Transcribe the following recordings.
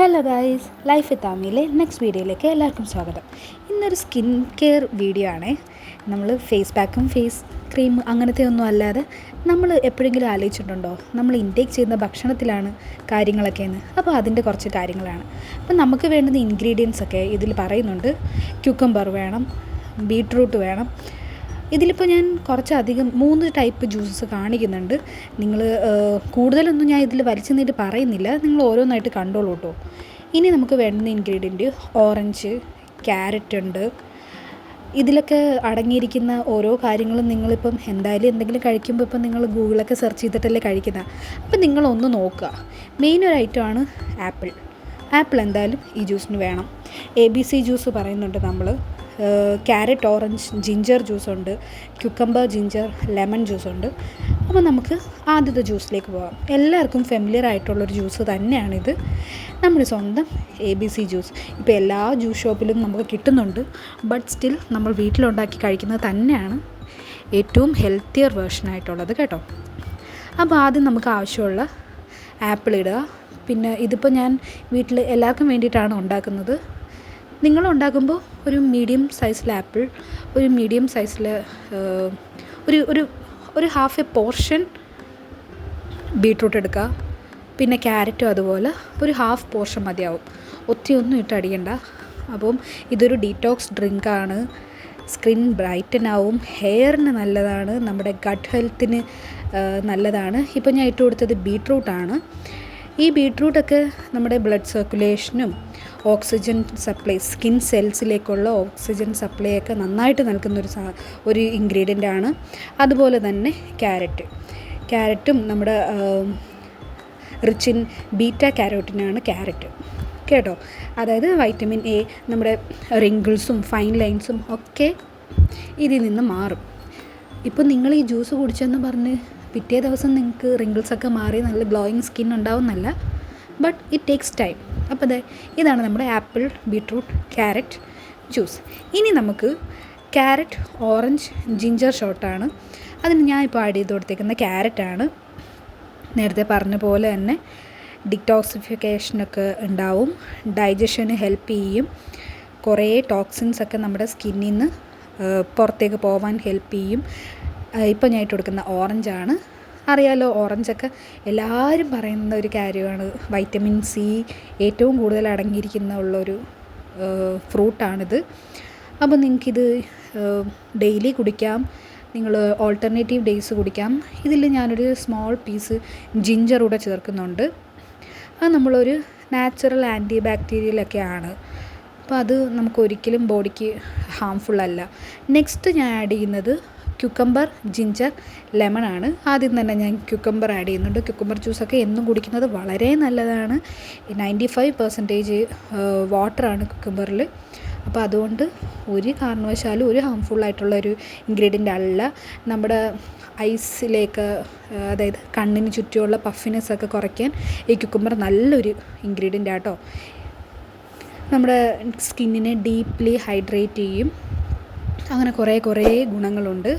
Hello guys life with ആമിയിലെ next വീഡിയോയിലേക്ക് എല്ലാവർക്കും സ്വാഗതം. ഇന്നൊരു സ്കിൻ കെയർ വീഡിയോ ആണേ. നമ്മൾ ഫേസ് പാക്കും ഫേസ് ക്രീം അങ്ങനത്തെ ഒന്നും അല്ലാതെ നമ്മൾ എപ്പോഴെങ്കിലും ആലോചിച്ചിട്ടുണ്ടോ? നമ്മൾ ഇൻടേക്ക് ചെയ്യുന്ന ഭക്ഷണത്തിലാണ് കാര്യങ്ങളൊക്കെ എന്ന്. അപ്പോൾ അതിന്റെ കുറച്ച് കാര്യങ്ങളാണ്. അപ്പോൾ നമുക്ക് വേണ്ടുന്ന ഇൻഗ്രീഡിയൻസ് ഒക്കെ ഇതിൽ പറയുന്നുണ്ട്. ക്യൂക്കമ്പർ വേണം ബീട്രൂട്ട് വേണം ഇതിലിപ്പോൾ ഞാൻ കുറച്ചധികം മൂന്ന് ടൈപ്പ് ജ്യൂസസ് കാണിക്കുന്നുണ്ട്. നിങ്ങൾ കൂടുതലൊന്നും ഞാൻ ഇതിൽ വലിച്ചു നീട്ടി പറയുന്നില്ല. നിങ്ങൾ ഓരോന്നായിട്ട് കണ്ടോളൂ കേട്ടോ ഇനി നമുക്ക് വേണ്ടുന്ന ഇൻഗ്രീഡിയന്റ് ഓറഞ്ച് ക്യാരറ്റ് ഉണ്ട്. ഇതിലൊക്കെ അടങ്ങിയിരിക്കുന്ന ഓരോ കാര്യങ്ങളും നിങ്ങളിപ്പം എന്തായാലും എന്തെങ്കിലും കഴിക്കുമ്പോൾ ഇപ്പം നിങ്ങൾ ഗൂഗിളൊക്കെ സെർച്ച് ചെയ്തിട്ടല്ലേ കഴിക്കുന്നത് അപ്പം നിങ്ങളൊന്ന് നോക്കുക. മെയിൻ ഒരു ഐറ്റമാണ് ആപ്പിൾ. ആപ്പിൾ എന്തായാലും ഈ ജ്യൂസിന് വേണം. എ ബി സി ജ്യൂസ് പറയുന്നുണ്ട് നമ്മൾ ക്യാരറ്റ് ഓറഞ്ച് ജിഞ്ചർ ജ്യൂസുണ്ട് ക്യുക്കമ്പർ ജിഞ്ചർ ലെമൺ ജ്യൂസുണ്ട്. അപ്പോൾ നമുക്ക് ആദ്യത്തെ ജ്യൂസിലേക്ക് പോകാം എല്ലാവർക്കും ഫെമിലിയർ ആയിട്ടുള്ളൊരു ജ്യൂസ് തന്നെയാണിത്. നമ്മുടെ സ്വന്തം എ ബി സി ജ്യൂസ്. ഇപ്പോൾ എല്ലാ ജ്യൂസ് ഷോപ്പിലും നമുക്ക് കിട്ടുന്നുണ്ട്. ബട്ട് സ്റ്റിൽ നമ്മൾ വീട്ടിലുണ്ടാക്കി കഴിക്കുന്നത് തന്നെയാണ് ഏറ്റവും ഹെൽത്തിയർ വേർഷനായിട്ടുള്ളത് കേട്ടോ. അപ്പോൾ ആദ്യം നമുക്ക് ആവശ്യമുള്ള ആപ്പിൾ ഇടുക. പിന്നെ ഇതിപ്പോൾ ഞാൻ വീട്ടിൽ എല്ലാവർക്കും വേണ്ടിയിട്ടാണ് ഉണ്ടാക്കുന്നത്. നിങ്ങൾ ഉണ്ടാക്കുമ്പോൾ ഒരു മീഡിയം സൈസിലെ ആപ്പിൾ ഒരു മീഡിയം സൈസിൽ ഒരു ഒരു ഒരു ഹാഫ് എ പോർഷൻ ബീട്രൂട്ട് എടുക്കുക. പിന്നെ ക്യാരറ്റും അതുപോലെ ഒരു ഹാഫ് പോർഷൻ മതിയാവും. ഒത്തിരി ഒന്നും ഇട്ട് അടിയണ്ട അപ്പം ഇതൊരു ഡീറ്റോക്സ് ഡ്രിങ്കാണ് സ്കിൻ ബ്രൈറ്റൻ ആവും. ഹെയറിന് നല്ലതാണ്. നമ്മുടെ ഗട്ട് ഹെൽത്തിന് നല്ലതാണ്. ഇപ്പോൾ ഞാൻ ഇട്ട് കൊടുത്തത് ബീട്രൂട്ടാണ് ഈ ബീട്രൂട്ടൊക്കെ നമ്മുടെ ബ്ലഡ് സർക്കുലേഷനും ഓക്സിജൻ സപ്ലൈ സ്കിൻ സെൽസിലേക്കുള്ള ഓക്സിജൻ സപ്ലൈ ഒക്കെ നന്നായിട്ട് നൽകുന്ന ഒരു ഒരു ഇൻഗ്രീഡിയന്റ് ആണ് അതുപോലെ തന്നെ ക്യാരറ്റ്. ക്യാരറ്റും നമ്മുടെ റിച്ച് ഇൻ ബീറ്റ ക്യാരോട്ടിനാണ് ക്യാരറ്റ്. കേട്ടോ? അതായത് വൈറ്റമിൻ എ നമ്മുടെ റിങ്കിൾസും ഫൈൻ ലൈൻസും ഒക്കെ ഇതിൽ നിന്ന് മാറും. ഇപ്പോൾ നിങ്ങൾ ഈ ജ്യൂസ് കുടിച്ചെന്ന് പറഞ്ഞ് പിറ്റേ ദിവസം നിങ്ങൾക്ക് റിങ്കിൾസൊക്കെ മാറി നല്ല ഗ്ലോയിങ് സ്കിൻ ഉണ്ടാവുന്നല്ല ബട്ട് ഇറ്റ് ടേക്സ് ടൈം അപ്പോൾ അതെ ഇതാണ് നമ്മുടെ ആപ്പിൾ ബീട്രൂട്ട് ക്യാരറ്റ് ജ്യൂസ്. ഇനി നമുക്ക് ക്യാരറ്റ് ഓറഞ്ച് ജിഞ്ചർ ഷോട്ടാണ് അതിന് ഞാൻ ഇപ്പോൾ ആഡ് ചെയ്ത് കൊടുത്തേക്കുന്ന ക്യാരറ്റാണ് നേരത്തെ പറഞ്ഞ പോലെ തന്നെ ഡിറ്റോക്സിഫിക്കേഷനൊക്കെ ഉണ്ടാവും ഡൈജഷന് ഹെൽപ്പ് ചെയ്യും കുറേ ടോക്സിൻസ് ഒക്കെ നമ്മുടെ സ്കിന്നിൽ നിന്ന് പുറത്തേക്ക് പോവാൻ ഹെൽപ്പ് ചെയ്യും. ഇപ്പോൾ ഞാൻ ഇട്ട് കൊടുക്കുന്ന ഓറഞ്ചാണ് അറിയാലോ ഓറഞ്ചൊക്കെ എല്ലാവരും പറയുന്ന ഒരു കാര്യമാണ്. വൈറ്റമിൻ സി ഏറ്റവും കൂടുതൽ അടങ്ങിയിരിക്കുന്ന ഉള്ളൊരു ഫ്രൂട്ടാണിത് അപ്പോൾ നിങ്ങൾക്കിത് ഡെയിലി കുടിക്കാം. നിങ്ങൾ ഓൾട്ടർനേറ്റീവ് ഡേയ്സ് കുടിക്കാം. ഇതിൽ ഞാനൊരു സ്മോൾ പീസ് ജിഞ്ചർ കൂടെ ചേർക്കുന്നുണ്ട്. അത് നമ്മളൊരു നാച്ചുറൽ ആന്റി ബാക്ടീരിയലൊക്കെയാണ് അപ്പോൾ അത് നമുക്ക് ഒരിക്കലും ബോഡിക്ക് ഹാംഫുൾ അല്ല. നെക്സ്റ്റ് ഞാൻ ആഡ് ചെയ്യുന്നത് ക്യുക്കമ്പർ ജിഞ്ചർ ലെമൺ ആണ്. ആദ്യം തന്നെ ഞാൻ ക്യുക്കമ്പർ ആഡ് ചെയ്യുന്നുണ്ട്. ക്യുക്കമ്പർ ജ്യൂസൊക്കെ എന്നും കുടിക്കുന്നത് വളരെ നല്ലതാണ്. നയന്റി ഫൈവ് പെർസെന്റേജ് വാട്ടറാണ് ക്യുക്കമ്പറിൽ അപ്പോൾ അതുകൊണ്ട് ഒരു കാരണവശാലും ഒരു ഹാംഫുൾ ആയിട്ടുള്ള ഒരു ഇൻഗ്രീഡിയന്റ് അല്ല. നമ്മുടെ ഐസിലേക്ക് അതായത് കണ്ണിന് ചുറ്റുമുള്ള പഫിനെസ് ഒക്കെ കുറയ്ക്കാൻ ഈ ക്യുക്കമ്പർ നല്ലൊരു ഇൻഗ്രീഡിയന്റ് ആട്ടോ നമ്മുടെ സ്കിന്നിനെ ഡീപ്ലി ഹൈഡ്രേറ്റ് ചെയ്യും. അങ്ങനെ കുറേ കുറേ ഗുണങ്ങളുണ്ട്.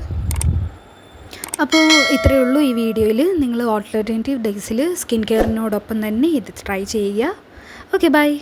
അപ്പോൾ ഇത്രയേ ഉള്ളൂ ഈ വീഡിയോയിൽ. നിങ്ങൾ ഓൾട്ടർനേറ്റീവ് ഡേയ്സിൽ സ്കിൻ കെയറിനോടൊപ്പം തന്നെ ഇത് ട്രൈ ചെയ്യുക. Okay bye